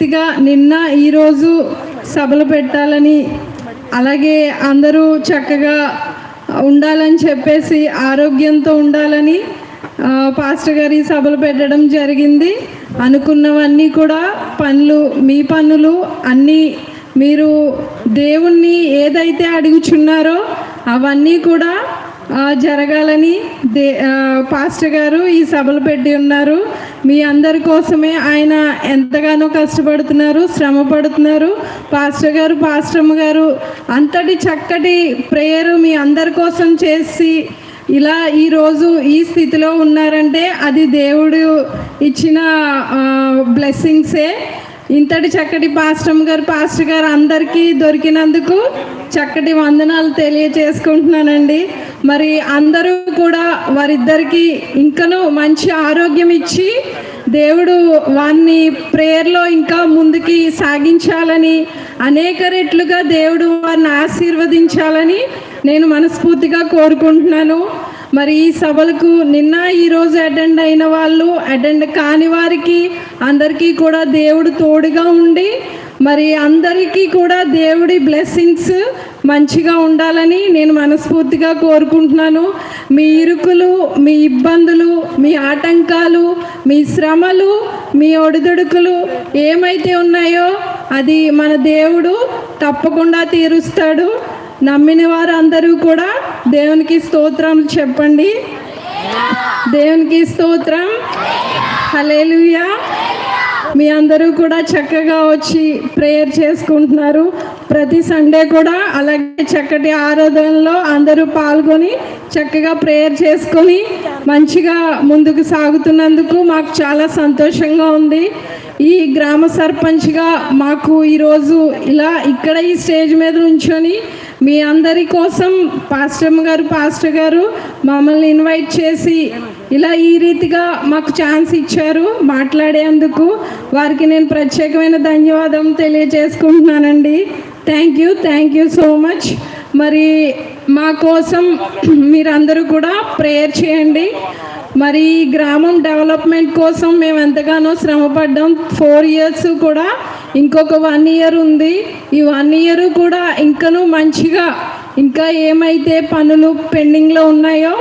రీతిగా నిన్న ఈరోజు సభలు పెట్టాలని అలాగే అందరూ చక్కగా ఉండాలని చెప్పేసి ఆరోగ్యంతో ఉండాలని పాస్టర్ గారి సభలు పెట్టడం జరిగింది. అనుకున్నవన్నీ కూడా పనులు మీ పనులు అన్నీ మీరు దేవుణ్ణి ఏదైతే అడుగుచున్నారో అవన్నీ కూడా జరగాలని దే పాస్టర్ గారు ఈ సభలు పెట్టి ఉన్నారు. మీ అందరి కోసమే ఆయన ఎంతగానో కష్టపడుతున్నారు శ్రమ పడుతున్నారు. పాస్టర్ గారు పాస్టమ్ గారు అంతటి చక్కటి ప్రేయర్ మీ అందరి కోసం చేసి ఇలా ఈరోజు ఈ స్థితిలో ఉన్నారంటే అది దేవుడు ఇచ్చిన బ్లెస్సింగ్సే ఇంతటి చక్కటి పాస్టమ్ గారు పాస్టర్ గారు అందరికీ దొరికినందుకు చక్కటి వందనాలు తెలియచేసుకుంటున్నానండి. మరి అందరూ కూడా వారిద్దరికి ఇంకనూ మంచి ఆరోగ్యం ఇచ్చి దేవుడు వారిని ప్రేయర్లో ఇంకా ముందుకి సాగించాలని అనేక రెట్లుగా దేవుడు వారిని ఆశీర్వదించాలని నేను మనస్ఫూర్తిగా కోరుకుంటున్నాను. మరి ఈ సభలకు నిన్న ఈరోజు అటెండ్ అయిన వాళ్ళు అటెండ్ కాని వారికి అందరికీ కూడా దేవుడు తోడుగా ఉండి మరి అందరికీ కూడా దేవుడి బ్లెస్సింగ్స్ మంచిగా ఉండాలని నేను మనస్ఫూర్తిగా కోరుకుంటున్నాను. మీ ఇరుకులు మీ ఇబ్బందులు మీ ఆటంకాలు మీ శ్రమలు మీ ఒడిదుడుకులు ఏమైతే ఉన్నాయో అది మన దేవుడు తప్పకుండా తీరుస్తాడు. నమ్మిన వారు అందరూ కూడా దేవునికి స్తోత్రం చెప్పండి. దేవునికి స్తోత్రం. హలేలుయా మీ అందరూ కూడా చక్కగా వచ్చి ప్రేయర్ చేసుకుంటున్నారు. ప్రతి సండే కూడా అలాగే చక్కటి ఆరాధనలో అందరూ పాల్గొని చక్కగా ప్రేయర్ చేసుకొని మంచిగా ముందుకు సాగుతున్నందుకు మాకు చాలా సంతోషంగా ఉంది. ఈ గ్రామ సర్పంచ్గా మాకు ఈరోజు ఇలా ఇక్కడ ఈ స్టేజ్ మీద ఉంచొని మీ అందరి కోసం పాస్టర్ గారు పాస్టర్ గారు మమ్మల్ని ఇన్వైట్ చేసి ఇలా ఈ రీతిగా మాకు ఛాన్స్ ఇచ్చారు మాట్లాడేందుకు. వారికి నేను ప్రత్యేకమైన ధన్యవాదం తెలియజేసుకుంటున్నానండి. Thank you thank you so much మరి మా కోసం మీరందరూ కూడా ప్రేయర్ చేయండి. మరి గ్రామం డెవలప్మెంట్ కోసం మేము ఎంతగానో శ్రమపడ్డాం. ఫోర్ ఇయర్స్ కూడా ఇంకొక వన్ ఇయర్ ఉంది. ఈ వన్ ఇయర్ కూడా ఇంకనూ మంచిగా ఇంకా ఏమైతే పనులు పెండింగ్లో ఉన్నాయో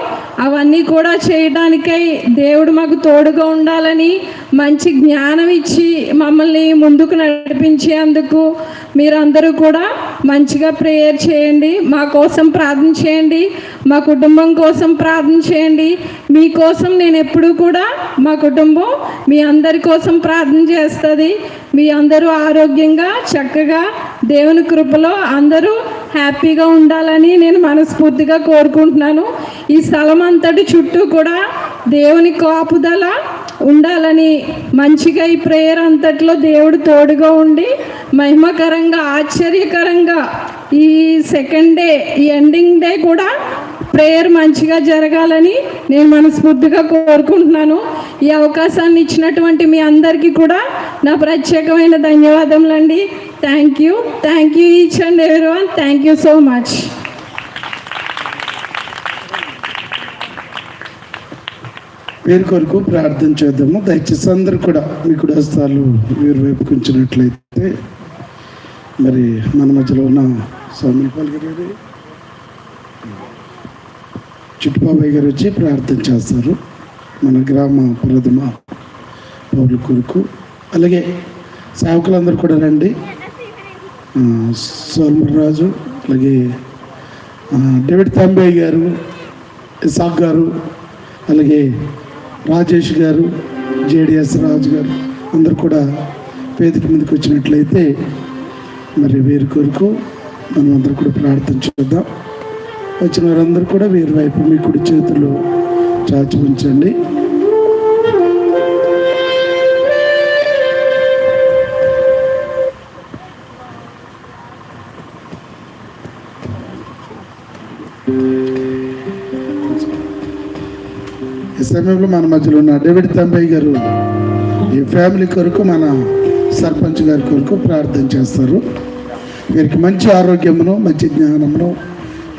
అవన్నీ కూడా చేయడానికై దేవుడు మాకు తోడుగా ఉండాలని మంచి జ్ఞానం ఇచ్చి మమ్మల్ని ముందుకు నడిపించేందుకు మీరందరూ కూడా మంచిగా ప్రేయర్ చేయండి మా కోసం ప్రార్థన చేయండి మా కుటుంబం కోసం ప్రార్థన చేయండి. మీకోసం నేను ఎప్పుడూ కూడా మా కుటుంబం మీ అందరి కోసం ప్రార్థన చేస్తుంది. మీ అందరూ ఆరోగ్యంగా చక్కగా దేవుని కృపలో అందరూ హ్యాపీగా ఉండాలని నేను మనస్ఫూర్తిగా కోరుకుంటున్నాను. ఈ స్థలం అంతటి చుట్టూ కూడా దేవుని కాపుదల ఉండాలని మంచిగా ఈ ప్రేయర్ అంతట్లో దేవుడు తోడుగా ఉండి మహిమకరంగా ఆశ్చర్యకరంగా ఈ సెకండ్ డే ఈ ఎండింగ్ డే కూడా ప్రేయర్ మంచిగా జరగాలని నేను మనస్ఫూర్తిగా కోరుకుంటున్నాను. ఈ అవకాశాన్ని ఇచ్చినటువంటి మీ అందరికీ కూడా నా ప్రత్యేకమైన ధన్యవాదములండి. Thank you thank you each and every one thank you so much పేరు కొరకు ప్రార్థన చేద్దాము. దయచేసి అందరూ కూడా మీ కుడస్తాలు వీరు వైపు ఉంచినట్లయితే మరి మన మధ్యలో ఉన్న స్వామి గారు చుట్టుబాబాయ్ గారు వచ్చి ప్రార్థన చేస్తారు. మన గ్రామ ప్రథమ పౌరుల కొరకు. అలాగే సేవకులందరూ కూడా రండి. సోమరాజు అలాగే డేవిడ్ తాంబయ్య గారు ఇసాక్ గారు అలాగే రాజేష్ గారు జేడిఎస్ రాజు గారు అందరు కూడా పేదిక మీదకి వచ్చినట్లయితే మరి వీరి కొరకు మనం అందరూ కూడా ప్రార్థన చేద్దాం. వచ్చిన వారందరూ కూడా వీరి వైపు మీ కుడి చేతులు చాచి ఉంచండి. ఈ సమయంలో మన మధ్యలో ఉన్న డేవిడ్ తంబయ్య గారు ఈ ఫ్యామిలీ కొరకు మన సర్పంచ్ గారి కొరకు ప్రార్థన చేస్తారు. వీరికి మంచి ఆరోగ్యమును మంచి జ్ఞానమును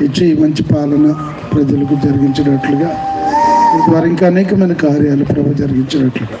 ఇచ్చి మంచి పాలన ప్రజలకు జరిగించినట్లుగా వారు ఇంకా అనేకమైన కార్యాలు ప్రభు జరిగించినట్లుగా.